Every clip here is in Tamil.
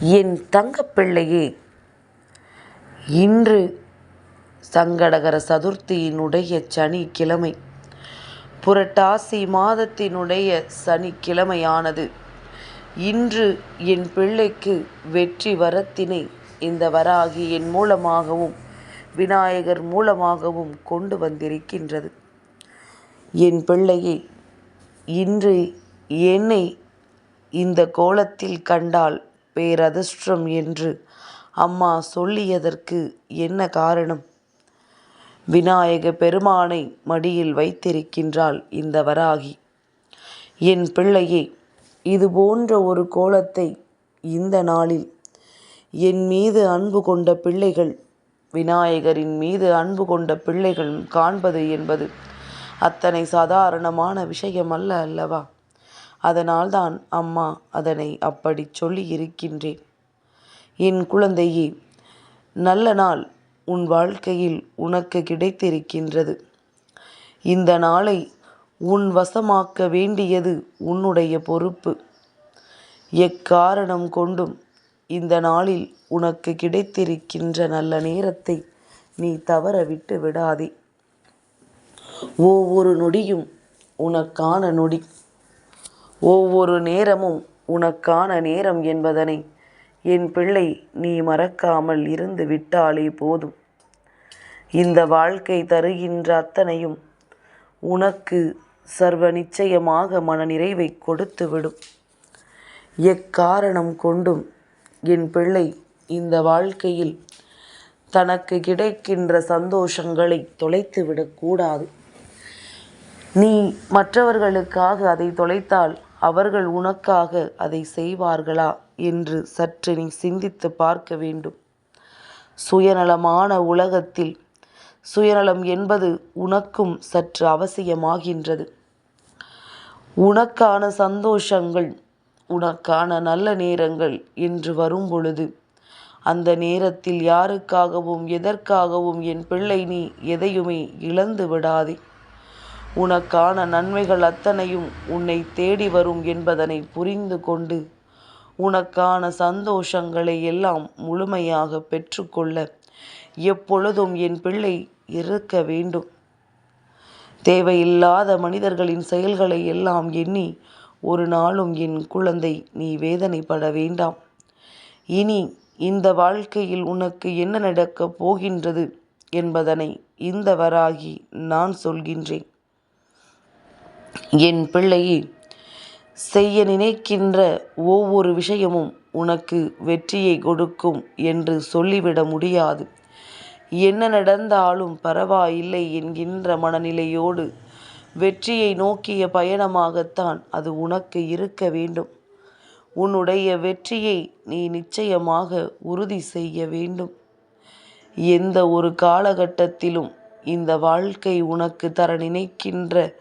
என் தங்கப்பிள்ளையே. இன்று சங்கடகர சதுர்த்தியினுடைய சனிக்கிழமை. புரட்டாசி மாதத்தினுடைய சனிக்கிழமையானது. இன்று என் பிள்ளைக்கு வெற்றி வரத்தினை இந்த வராகி என் மூலமாகவும் விநாயகர் மூலமாகவும் கொண்டு வந்திருக்கின்றது. என் பிள்ளையே இன்று என்னை இந்த கோலத்தில் கண்டால் பேரதிர்ஷ்டம் என்று அம்மா சொல்லியதற்கு என்ன காரணம்? விநாயக பெருமானை மடியில் வைத்திருக்கின்றாள் இந்த வராகி. என் பிள்ளையே இது போன்ற ஒரு கோலத்தை இந்த நாளில் என் மீது அன்பு கொண்ட பிள்ளைகள் விநாயகரின் மீது அன்பு கொண்ட பிள்ளைகள் காண்பது என்பது அத்தனை சாதாரணமான விஷயம் அல்ல அல்லவா? அதனால்தான் அம்மா அதனை அப்படி சொல்லி இருக்கின்றேன் என் குழந்தையே நல்ல நாள் உன் வாழ்க்கையில் உனக்கு கிடைத்திருக்கின்றது. இந்த நாளை உன் வசமாக்க வேண்டியது உன்னுடைய பொறுப்பு. எக்காரணம் கொண்டும் இந்த நாளில் உனக்கு கிடைத்திருக்கின்ற நல்ல நேரத்தை நீ தவற விட்டு விடாதே ஒவ்வொரு நொடியும் உனக்கான நொடி. ஒவ்வொரு நேரமும் உனக்கான நேரம் என்பதனை என் பிள்ளை நீ மறக்காமல் இருந்து விட்டாலே போதும். இந்த வாழ்க்கை தருகின்ற அத்தனையும் உனக்கு சர்வ நிச்சயமாக மனநிறைவை கொடுத்துவிடும். எக்காரணம் கொண்டும் என் பிள்ளை இந்த வாழ்க்கையில் தனக்கு கிடைக்கின்ற சந்தோஷங்களை தொலைத்துவிடக்கூடாது நீ மற்றவர்களுக்காக அதை தொலைத்தால் அவர்கள் உனக்காக அதை செய்வார்களா? என்று சற்று நீ சிந்தித்து பார்க்க வேண்டும். சுயநலமான உலகத்தில் சுயநலம் என்பது உனக்கும் சற்று அவசியமாகின்றது. உனக்கான சந்தோஷங்கள் உனக்கான நல்ல நேரங்கள் என்று வரும் பொழுது அந்த நேரத்தில் யாருக்காகவும் எதற்காகவும் என் பிள்ளை நீ எதையுமே இழந்து விடாதே உனக்கான நன்மைகள் அத்தனையும் உன்னை தேடி வரும் என்பதனை புரிந்து கொண்டு உனக்கான சந்தோஷங்களை எல்லாம் முழுமையாக பெற்றுக்கொள்ள எப்பொழுதும் என் பிள்ளை இருக்க வேண்டும். தேவையில்லாத மனிதர்களின் செயல்களை எல்லாம் எண்ணி ஒரு நாளும் என் குழந்தை நீ வேதனைப்பட வேண்டாம். இனி இந்த வாழ்க்கையில் உனக்கு என்ன நடக்கப் போகின்றது என்பதனை இந்த வராகி நான் சொல்கின்றேன். என் பிள்ளையே செய்ய நினைக்கின்ற ஒவ்வொரு விஷயமும் உனக்கு வெற்றியை கொடுக்கும் என்று சொல்லிவிட முடியாது. என்ன நடந்தாலும் பரவாயில்லை என்கின்ற மனநிலையோடு வெற்றியை நோக்கிய பயணமாகத்தான் அது உனக்கு இருக்க வேண்டும். உன்னுடைய வெற்றியை நீ நிச்சயமாக உறுதி செய்ய வேண்டும். எந்த ஒரு காலகட்டத்திலும் இந்த வாழ்க்கை உனக்கு தர நினைக்கின்ற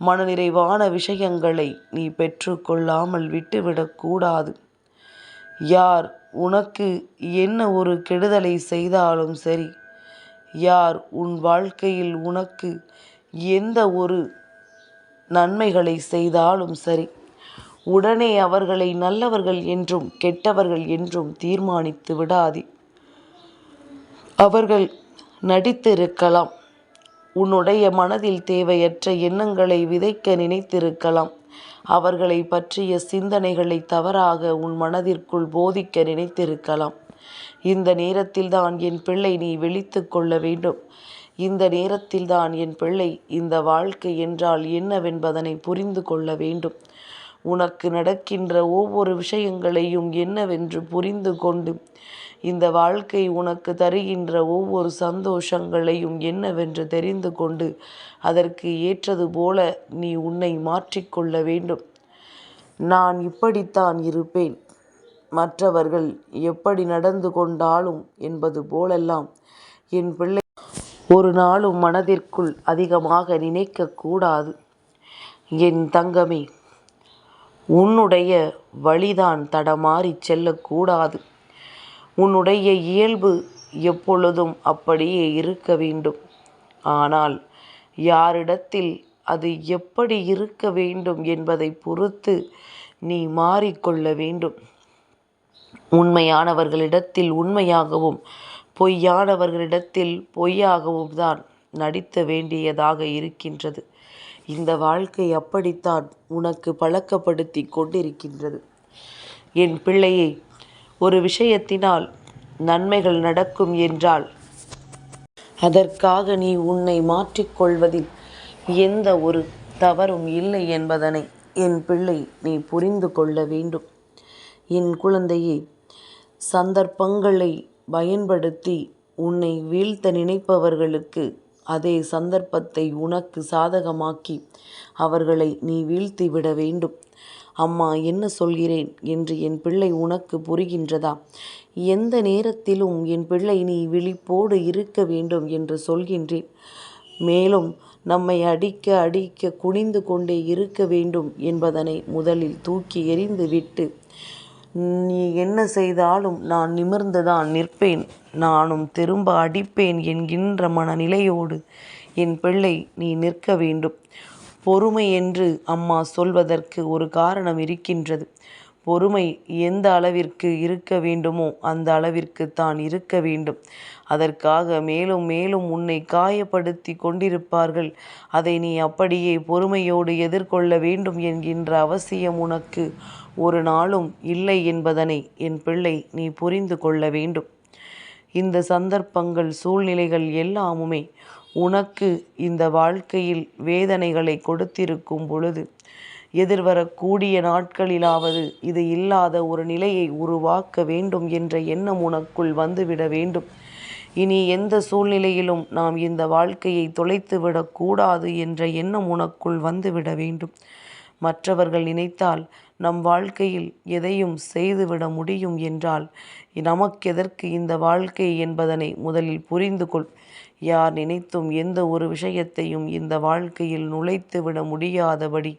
மனநிறைவான விஷயங்களை நீ பெற்றுக்கொள்ளாமல் விட்டுவிடக்கூடாது. யார் உனக்கு என்ன ஒரு கெடுதலை செய்தாலும் சரி யார் உன் வாழ்க்கையில் உனக்கு எந்த ஒரு நன்மைகளை செய்தாலும் சரி உடனே அவர்களை நல்லவர்கள் என்றும் கெட்டவர்கள் என்றும் தீர்மானித்து விடாதே. அவர்கள் நடித்திருக்கலாம். உன்னுடைய மனதில் தேவையற்ற எண்ணங்களை விதைக்க நினைத்திருக்கலாம். அவர்களை பற்றிய சிந்தனைகளை தவறாக உன் மனதிற்குள் போதிக்க நினைத்திருக்கலாம். இந்த நேரத்தில்தான் என் பிள்ளை நீ விழித்து கொள்ள வேண்டும். இந்த நேரத்தில்தான் என் பிள்ளை இந்த வாழ்க்கை என்றால் என்னவென்பதனை புரிந்து கொள்ள வேண்டும். உனக்கு நடக்கின்ற ஒவ்வொரு விஷயங்களையும் என்னவென்று புரிந்து கொண்டு இந்த வாழ்க்கை உனக்கு தருகின்ற ஒவ்வொரு சந்தோஷங்களையும் என்னவென்று தெரிந்து கொண்டு அதற்கு ஏற்றது போல நீ உன்னை மாற்றிக்கொள்ள வேண்டும். நான் இப்படித்தான் இருப்பேன். மற்றவர்கள் எப்படி நடந்து கொண்டாலும் என்பது போலெல்லாம் என் பிள்ளை ஒரு நாளும் மனதிற்குள் அதிகமாக நினைக்கக்கூடாது. என் தங்கமே உன்னுடைய வழிதான் தடமாறி செல்லக்கூடாது. உன்னுடைய இயல்பு எப்பொழுதும் அப்படியே இருக்க வேண்டும். ஆனால் யாரிடத்தில் அது எப்படி இருக்க வேண்டும் என்பதை பொறுத்து நீ மாறிக்கொள்ள வேண்டும். உண்மையானவர்களிடத்தில் உண்மையாகவும் பொய்யானவர்களிடத்தில் பொய்யாகவும் தான் நடித்த வேண்டியதாக இருக்கின்றது. இந்த வாழ்க்கை அப்படித்தான் உனக்கு பழக்கப்படுத்தி கொண்டிருக்கின்றது. என் பிள்ளையே ஒரு விஷயத்தினால் நன்மைகள் நடக்கும் என்றால் அதற்காக நீ உன்னை மாற்றிக் கொள்வதில் எந்த ஒரு தவறும் இல்லை என்பதனை என் பிள்ளை நீ புரிந்து கொள்ள வேண்டும். என் குழந்தையே சந்தர்ப்பங்களை பயன்படுத்தி உன்னை வீழ்த்த நினைப்பவர்களுக்கு அதே சந்தர்ப்பத்தை உனக்கு சாதகமாக்கி அவர்களை நீ வீழ்த்திவிட வேண்டும். அம்மா என்ன சொல்கிறேன் என்று என் பிள்ளை உனக்கு புரிகின்றதா? எந்த நேரத்திலும் என் பிள்ளை நீ விழிப்போடு இருக்க வேண்டும் என்று சொல்கின்றேன். மேலும் நம்மை அடிக்க அடிக்க குனிந்து கொண்டே இருக்க வேண்டும் என்பதனை முதலில் தூக்கி எறிந்து விட்டு நீ என்ன செய்தாலும் நான் நிமிர்ந்துதான் நிற்பேன் நானும் திரும்ப அடிப்பேன் என்கின்ற மனநிலையோடு என் பிள்ளை நீ நிற்க வேண்டும். பொறுமை என்று அம்மா சொல்வதற்கு ஒரு காரணம் இருக்கின்றது. பொறுமை எந்த அளவிற்கு இருக்க வேண்டுமோ அந்த அளவிற்கு தான் இருக்க வேண்டும். அதற்காக மேலும் மேலும் உன்னை காயப்படுத்தி கொண்டிருப்பார்கள். அதை நீ அப்படியே பொறுமையோடு எதிர்கொள்ள வேண்டும் என்கின்ற அவசியம் உனக்கு ஒரு நாளும் இல்லை என்பதனை என் பிள்ளை நீ புரிந்து கொள்ள வேண்டும். இந்த சந்தர்ப்பங்கள் சூழ்நிலைகள் எல்லாமுமே உனக்கு இந்த வாழ்க்கையில் வேதனைகளை கொடுத்திருக்கும் பொழுது எதிர்வரக்கூடிய நாட்களிலாவது இது இல்லாத ஒரு நிலையை உருவாக்க வேண்டும் என்ற எண்ணம் உனக்குள் வந்துவிட வேண்டும். இனி எந்த சூழ்நிலையிலும் நாம் இந்த வாழ்க்கையை தொலைத்துவிடக் கூடாது என்ற எண்ணம் உனக்குள் வந்துவிட வேண்டும். மற்றவர்கள் நினைத்தால் நம் வாழ்க்கையில் எதையும் செய்துவிட முடியும் என்றால் நமக்கெதற்கு இந்த வாழ்க்கை என்பதனை முதலில் புரிந்து கொள். யார் நினைத்தும் எந்த ஒரு விஷயத்தையும் இந்த வாழ்க்கையில் நுழைத்துவிட முடியாதபடி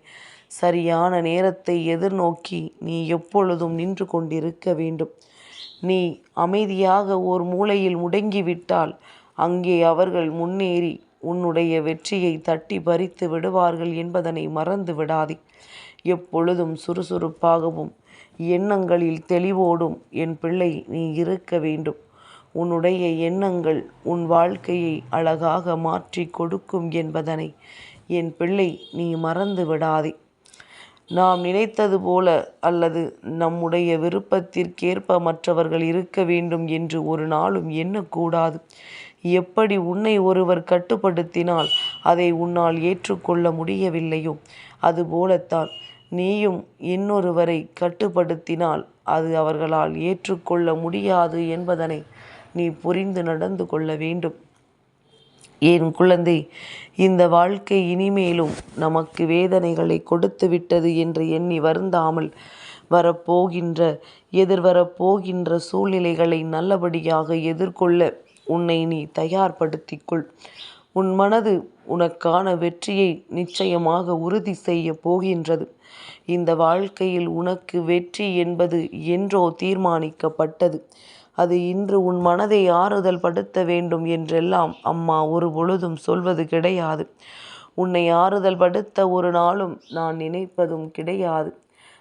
சரியான நேரத்தை எதிர்நோக்கி நீ எப்பொழுதும் நின்று கொண்டிருக்க வேண்டும். நீ அமைதியாக ஓர் மூலையில் முடங்கிவிட்டால் அங்கே அவர்கள் முன்னேறி உன்னுடைய வெற்றியை தட்டி பறித்து விடுவார்கள் என்பதனை மறந்து விடாதே. எப்பொழுதும் சுறுசுறுப்பாகவும் எண்ணங்களில் தெளிவோடும் என் பிள்ளை நீ இருக்க வேண்டும். உன்னுடைய எண்ணங்கள் உன் வாழ்க்கையை அழகாக மாற்றிக் கொடுக்கும் என்பதனை என் பிள்ளை நீ மறந்து விடாதே. நாம் நினைத்தது போல அல்லது நம்முடைய விருப்பத்திற்கேற்ப மற்றவர்கள் இருக்க வேண்டும் என்று ஒரு நாளும் எண்ணக்கூடாது. எப்படி உன்னை ஒருவர் கட்டுப்படுத்தினால் அதை உன்னால் ஏற்றுக்கொள்ள முடியவில்லையோ அதுபோலத்தான் நீயும் இன்னொருவரை கட்டுப்படுத்தினால் அது அவர்களால் ஏற்றுக்கொள்ள முடியாது என்பதனை நீ புரிந்து நடந்து கொள்ள வேண்டும். என் குழந்தை இந்த வாழ்க்கை இனிமேலும் நமக்கு வேதனைகளை கொடுத்து விட்டது என்று எண்ணி வருந்தாமல் வரப்போகின்ற எதிர்வரப்போகின்ற சூழ்நிலைகளை நல்லபடியாக எதிர்கொள்ள உன்னை நீ தயார்படுத்திக்கொள் உன் மனது உனக்கான வெற்றியை நிச்சயமாக உறுதி செய்யப் போகின்றது. இந்த வாழ்க்கையில் உனக்கு வெற்றி என்பது என்றோ தீர்மானிக்கப்பட்டது. அது இன்று உன் மனதை ஆறுதல் படுத்த வேண்டும் என்றெல்லாம் அம்மா ஒரு பொழுதும் சொல்வது கிடையாது. உன்னை ஆறுதல் படுத்த ஒரு நாளும் நான் நினைப்பதும் கிடையாது.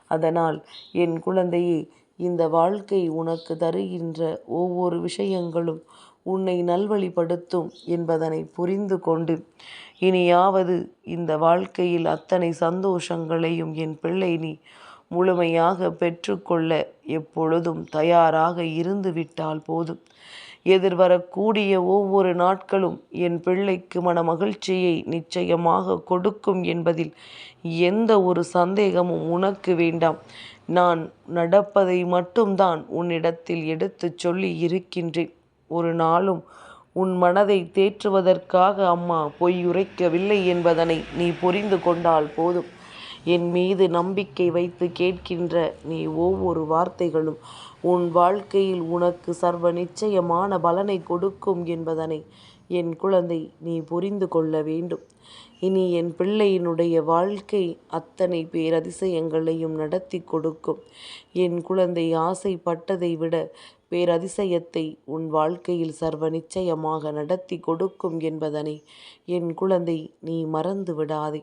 அதனால் என் குழந்தையே இந்த வாழ்க்கை உனக்கு தருகின்ற ஒவ்வொரு விஷயங்களும் உன்னை நல்வழிப்படுத்தும் என்பதனை புரிந்து கொண்டு இனியாவது இந்த வாழ்க்கையில் அத்தனை சந்தோஷங்களையும் என் பிள்ளை நீ முழுமையாக பெற்றுக்கொள்ள எப்பொழுதும் தயாராக இருந்து விட்டால் போதும். எதிர்வரக்கூடிய ஒவ்வொரு நாட்களும் என் பிள்ளைக்கு மன மகிழ்ச்சியை நிச்சயமாக கொடுக்கும் என்பதில் எந்த ஒரு சந்தேகமும் உனக்கு வேண்டாம். நான் நடப்பதை மட்டும்தான் உன்னிடத்தில் எடுத்துச் சொல்லி இருக்கின்றேன். ஒரு நாளும் உன் மனதை தேற்றுவதற்காக அம்மா பொய் உரைக்கவில்லை என்பதனை நீ புரிந்து கொண்டால் போதும். என் மீது நம்பிக்கை வைத்து கேட்கின்ற நீ ஒவ்வொரு வார்த்தைகளும் உன் வாழ்க்கையில் உனக்கு சர்வ நிச்சயமான பலனை கொடுக்கும் என்பதனை என் குழந்தை நீ புரிந்து கொள்ள வேண்டும். இனி என் பிள்ளையினுடைய வாழ்க்கை அத்தனை பேரதிசயங்களையும் நடத்திக் கொடுக்கும். என் குழந்தை ஆசைப்பட்டதை விட பேரதிசயத்தை உன் வாழ்க்கையில் சர்வ நிச்சயமாக நடத்திக் கொடுக்கும் என்பதனை என் குழந்தை நீ மறந்து விடாதே.